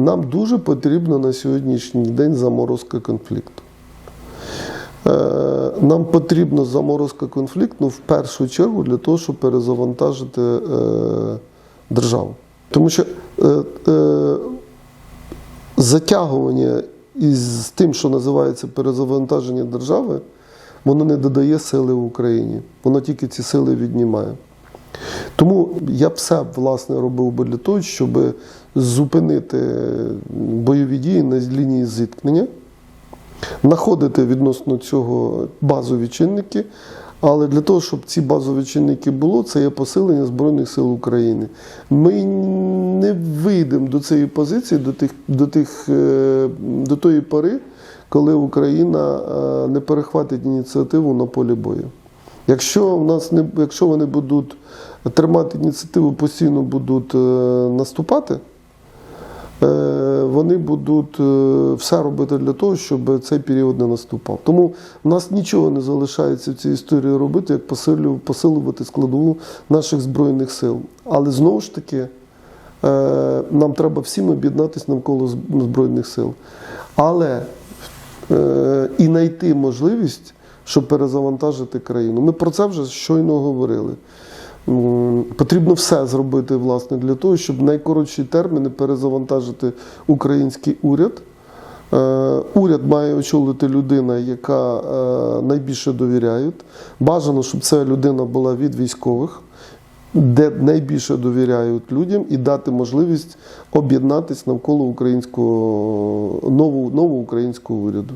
нам дуже потрібно на сьогоднішній день заморозка конфлікту. Е, Нам потрібно заморозка конфлікту в першу чергу для того, щоб перезавантажити е, державу. Тому що е, затягування із тим, що називається перезавантаження держави, воно не додає сили Україні. Воно тільки ці сили віднімає. Тому я б все власне робив би для того, щоб зупинити бойові дії на лінії зіткнення, знаходити відносно цього базові чинники. Але для того, щоб ці базові чинники було, це є посилення Збройних сил України. Ми не вийдемо до цієї позиції до, тих, до, тих, е, до тої пори, коли Україна е, не перехватить ініціативу на полі бою. Якщо, в нас не, якщо вони будуть тримати ініціативу, постійно будуть е, наступати, е, вони будуть е, все робити для того, щоб цей період не наступав. Тому в нас нічого не залишається в цій історії робити, як посилю- посилювати складову наших збройних сил. Але знову ж таки, нам треба всім об'єднатися навколо збройних сил. Але і знайти можливість, щоб перезавантажити країну. Ми про це вже щойно говорили. Потрібно все зробити власне для того, щоб найкоротші терміни перезавантажити український уряд. Е, Уряд має очолити людина, яка е, найбільше довіряють. Бажано, щоб ця людина була від військових, де найбільше довіряють людям, і дати можливість об'єднатися навколо українського нового, нового українського уряду.